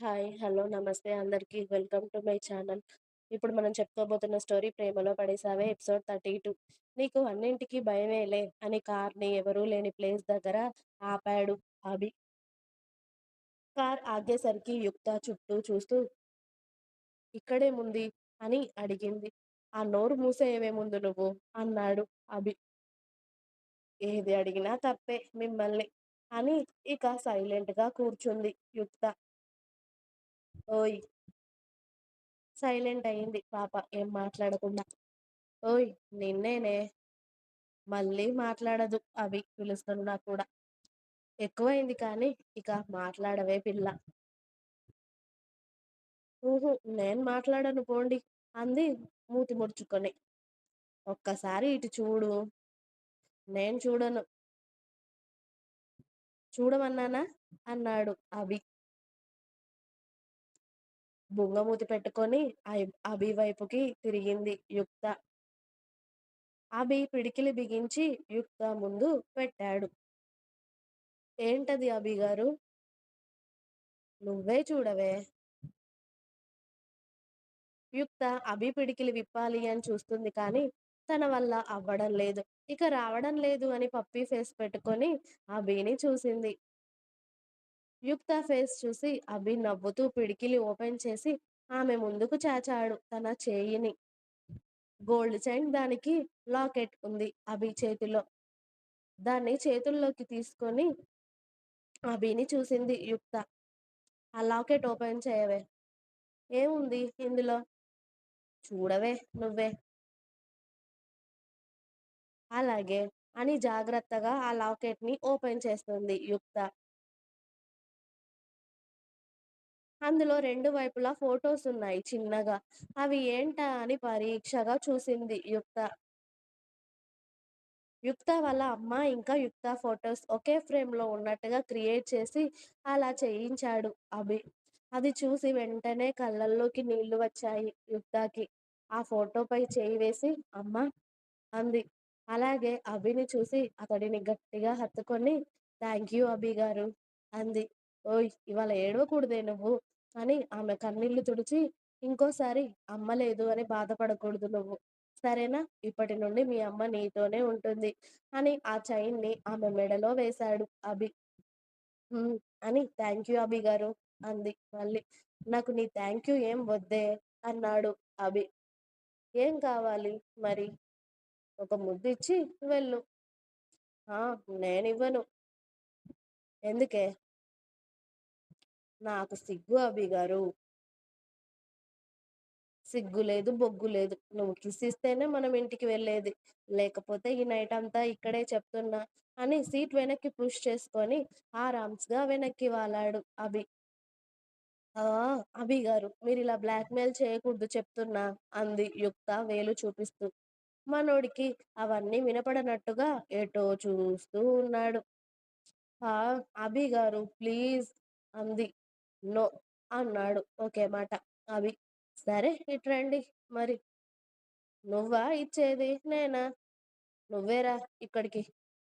Hi. Hello. నమస్తే అందరికీ welcome to my channel. ఇప్పుడు మనం చెప్పుకోబోతున్న స్టోరీ 'ప్రేమలో పడేసావే' ఎపిసోడ్ 32. నీకు అన్నింటికీ భయమేలే అని కార్‌ని ఎవరూ లేని ప్లేస్ దగ్గర ఆపాడు అభి. కార్ ఆగేసరికి యుక్త చుట్టూ చూస్తూ ఇక్కడేముంది? అని అడిగింది. ఆ నోరు మూసేయవే ముందు నువ్వు అన్నాడు అభి. ఏది అడిగినా తప్పే మిమ్మల్ని అని ఇక సైలెంట్‌గా కూర్చుంది యుక్త. ఓయ్! సైలెంట్ అయింది పాప ఏం మాట్లాడకుండా. ఓయ్! నిన్నేనే. మళ్ళీ మాట్లాడదు అభి పిలుస్తున్నా కూడా. ఎక్కువైంది కానీ ఇక మాట్లాడవే పిల్ల ఊహూ నేను మాట్లాడను పోండి అంది మూతి ముడుచుకొని. ఒక్కసారి ఇటు చూడు. నేను చూడను. చూడమన్నానా? అన్నాడు అభి. బుంగమూతి పెట్టుకొని అభి వైపుకి తిరిగింది యుక్త. అభి పిడికిలి బిగించి యుక్త ముందు పెట్టాడు. ఏంటది అభిగారూ? నువ్వే చూడవే. యుక్త అభి పిడికిలి విప్పాలి అని చూస్తుంది కానీ తన వల్ల అవ్వడం లేదు. ఇక రావడం లేదు అని పప్పీ ఫేస్ పెట్టుకొని అభిని చూసింది. యుక్త ఫేస్ చూసి అభి నవ్వుతూ పిడికిలి ఓపెన్ చేసి ఆమె ముందుకు చాచాడు తన చేయిని. గోల్డ్ చైన్ దానికి లాకెట్ ఉంది అభి చేతిలో. దాన్ని చేతుల్లోకి తీసుకొని అభిని చూసింది యుక్త. ఆ లాకెట్ ఓపెన్ చేయవే. ఏముంది ఇందులో? చూడవే నువ్వే. అలాగే అని జాగ్రత్తగా ఆ లాకెట్‌ని ఓపెన్ చేస్తుంది యుక్త. అందులో రెండు వైపులా ఫోటోస్ ఉన్నాయి చిన్నగా. అవి ఏంటా అని పరీక్షగా చూసింది యుక్త. యుక్త వాళ్ళ అమ్మ ఇంకా యుక్త ఫోటోస్ ఒకే ఫ్రేమ్‌లో ఉన్నట్టుగా క్రియేట్ చేసి అలా చేయించాడు అభి. అది చూసి వెంటనే కళ్ళల్లోకి నీళ్ళు వచ్చాయి యుక్తకి. ఆ ఫోటోపై చేయి వేసి అమ్మ అంది. అలాగే అభిని చూసి అతడిని గట్టిగా హత్తుకొని థ్యాంక్ యూ అభి గారు అంది. ఓయ్! ఇవాళ ఏడవకూడదే నువ్వు అని ఆమె కన్నీళ్ళు తుడిచి ఇంకోసారి అమ్మ లేదు అని బాధపడకూడదు నువ్వు. సరేనా? ఇప్పటి నుండి మీ అమ్మ నీతోనే ఉంటుంది అని ఆ చైన్‌ని ఆమె మెడలో వేశాడు అభి. అని థ్యాంక్ యూ అభి గారు అంది మళ్ళీ. నాకు నీ థ్యాంక్ యూ ఏం వద్దే అన్నాడు అభి. ఏం కావాలి మరి? ఒక ముద్దు ఇచ్చి వెళ్ళు. నేను ఇవ్వను ఎందుకే? నాకు సిగ్గు అభిగారు. సిగ్గు లేదు, బొగ్గు లేదు. నువ్వు కిస్ ఇస్తేనే మనం ఇంటికి వెళ్ళేది. లేకపోతే ఈ నైట్ అంతా ఇక్కడే చెప్తున్నా అని సీట్ వెనక్కి పుష్ చేసుకొని ఆరామ్స్‌గా వెనక్కి వాలాడు అభి. ఆ! అభిగారు ఇలా బ్లాక్‌మెయిల్ చేయకూడదు చెప్తున్నా అంది యుక్త వేలు చూపిస్తూ. మనోడికి అవన్నీ వినపడనట్టుగా ఎటో చూస్తూ ఉన్నాడు. ఆ! అభిగారు ప్లీజ్ అంది. నో అన్నాడు ఒకే మాట అభి. సరే ఇట్రండి మరి. నువ్వా ఇచ్చేది? నేనా? నువ్వేరా ఇక్కడికి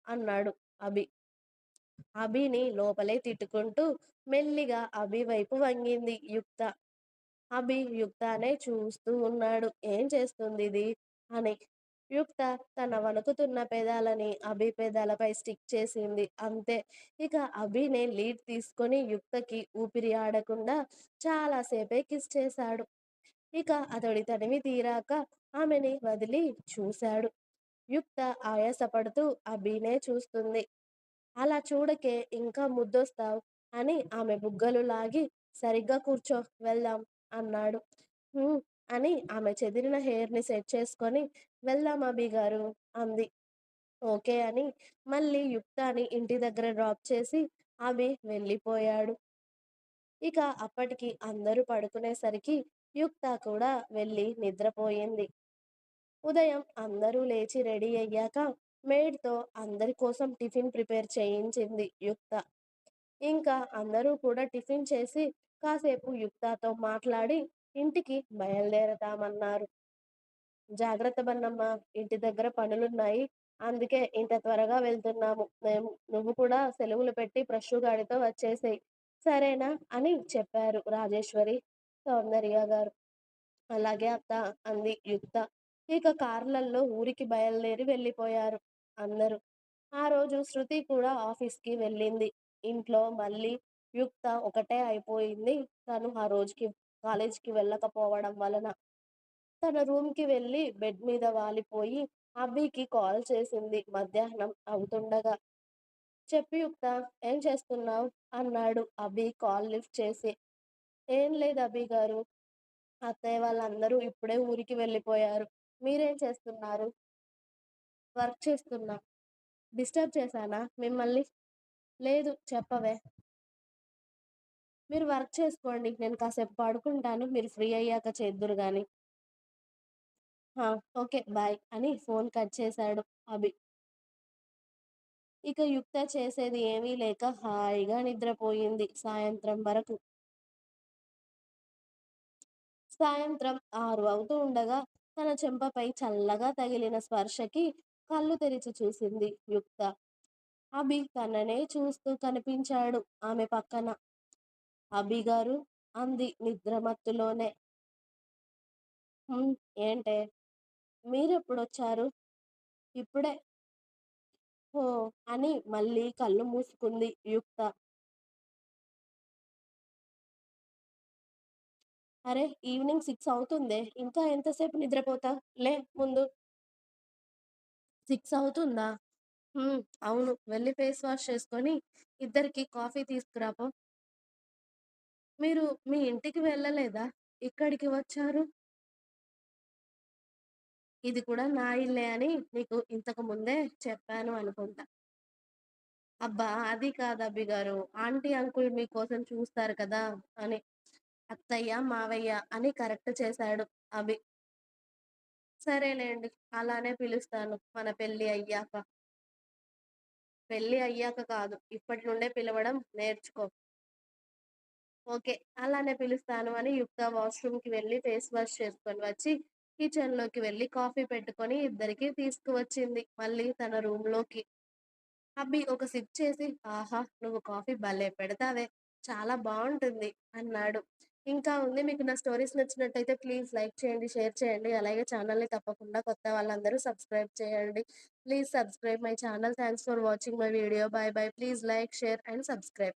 అన్నాడు అభి. అభిని లోపలే తిట్టుకుంటూ మెల్లిగా అభి వైపు వంగింది యుక్త. అభి యుక్తనే చూస్తూ ఉన్నాడు. ఏం చేస్తుందిది? అని. యుక్త తన వణుకుతున్న పెదాలని అభి పెదాలపై స్టిక్ చేసింది అంతే. ఇక అభినే లీడ్ తీసుకొని యుక్తకి ఊపిరి ఆడకుండా చాలా సేపే కిస్ చేశాడు. ఇక అతడి తనివి తీరాక ఆమెని వదిలి చూశాడు. యుక్త ఆయాసపడుతూ అభినే చూస్తుంది. అలా చూడకే ఇంకా ముద్దొస్తావు అని ఆమె బుగ్గలు లాగి సరిగ్గా కూర్చో వెళ్దాం అన్నాడు. హ్మ్. అని ఆమె చెదిరిన హెయిర్‌ని సెట్ చేసుకొని వెళ్దాం అభిగారు అంది. ఓకే అని మళ్ళీ యుక్తాని ఇంటి దగ్గర డ్రాప్ చేసి ఆమె వెళ్ళిపోయాడు. ఇక అప్పటికి అందరూ పడుకునేసరికి యుక్త కూడా వెళ్ళి నిద్రపోయింది. ఉదయం అందరూ లేచి రెడీ అయ్యాక మేడ్తో అందరి కోసం టిఫిన్ ప్రిపేర్ చేయించింది యుక్త. ఇంకా అందరూ కూడా టిఫిన్ చేసి కాసేపు యుక్తతో మాట్లాడి ఇంటికి బయలుదేరతామన్నారు. జాగ్రత్త బన్నమ్మా ఇంటి దగ్గర పనులున్నాయి. అందుకే ఇంత త్వరగా వెళ్తున్నాము మేము. నువ్వు కూడా సెలవులు పెట్టి ప్రశ్షు గాడితో వచ్చేసేయ్ సరేనా అని చెప్పారు రాజేశ్వరి, సౌందర్య గారు. అలాగే అత్త అంది యుక్త. ఇక కార్లల్లో ఊరికి బయలుదేరి వెళ్ళిపోయారు అందరూ. ఆ రోజు శృతి కూడా ఆఫీస్‌కి వెళ్ళింది. ఇంట్లో మళ్ళీ యుక్త ఒకటే అయిపోయింది తను ఆ రోజుకి కాలేజీకి వెళ్ళకపోవడం వలన. తన రూమ్‌కి వెళ్ళి బెడ్ మీద వాలిపోయి అబ్బీకి కాల్ చేసింది మధ్యాహ్నం అవుతుండగా. చెప్పి యుక్త ఏం చేస్తున్నావు అన్నాడు అభి కాల్ లిఫ్ట్ చేసి. ఏం లేదు అభిగారు. అత్తయ్య వాళ్ళందరూ ఇప్పుడే ఊరికి వెళ్ళిపోయారు. మీరేం చేస్తున్నారు? వర్క్ చేస్తున్నా. డిస్టర్బ్ చేశానా మిమ్మల్ని? లేదు చెప్పవే. మీరు వర్క్ చేసుకోండి. నేను కాసేపు పడుకుంటాను. మీరు ఫ్రీ అయ్యాక చేద్దురు కానీ హా! ఓకే బాయ్ అని ఫోన్ కట్ చేశాడు అభి. ఇక యుక్త చేసేది ఏమీ లేక హాయిగా నిద్రపోయింది సాయంత్రం వరకు. సాయంత్రం ఆరు అవుతూ ఉండగా తన చెంపపై చల్లగా తగిలిన స్పర్శకి కళ్ళు తెరిచి చూసింది యుక్త. అభి తననే చూస్తూ కనిపించాడు ఆమె పక్కన. అభిగారు అంది నిద్రమత్తులోనే. హ్మ్ ఏంటే? మీరు ఎప్పుడు వచ్చారు ఇప్పుడే. ఓ అని మళ్ళీ కళ్ళు మూసుకుంది యుక్త. అరే ఈవినింగ్ సిక్స్ అవుతుందే ఇంకా ఎంతసేపు నిద్రపోతా లే ముందు. సిక్స్ అవుతుందా? అవును వెళ్ళి ఫేస్ వాష్ చేసుకొని ఇద్దరికి కాఫీ తీసుకురాపో మీరు మీ ఇంటికి వెళ్ళలేదా? ఇక్కడికి వచ్చారు? ఇది కూడా నా ఇల్లే అని నీకు ఇంతకు ముందే చెప్పాను అనుకుంటా. అబ్బా అది కాదు అభిగారు. ఆంటీ, అంకుల్ మీకోసం చూస్తారు కదా అని. అత్తయ్య, మావయ్య అని కరెక్ట్ చేశాడు అభి. సరేలేండి. అలానే పిలుస్తాను మన పెళ్ళి అయ్యాక. పెళ్ళి అయ్యాక కాదు ఇప్పటి నుండే పిలవడం నేర్చుకో. ఓకే. అలానే పిలుస్తాను అని యుక్త వాష్‌రూమ్‌కి వెళ్ళి ఫేస్ వాష్ చేసుకొని వచ్చి కిచెన్లోకి వెళ్ళి కాఫీ పెట్టుకొని ఇద్దరికి తీసుకువచ్చింది మళ్ళీ తన రూమ్లోకి అబ్బి ఒక సిప్ చేసి ఆహా! నువ్వు కాఫీ భలే పెడతావే! చాలా బాగుంటుంది అన్నాడు. ఇంకా ఉంది మీకు నా స్టోరీస్ నచ్చినట్టయితే ప్లీజ్ లైక్ చేయండి, షేర్ చేయండి. అలాగే ఛానల్‌ని తప్పకుండా కొత్త వాళ్ళందరూ సబ్స్క్రైబ్ చేయండి. Please subscribe my channel. Thanks for watching my video. Bye bye. Please like, share and subscribe.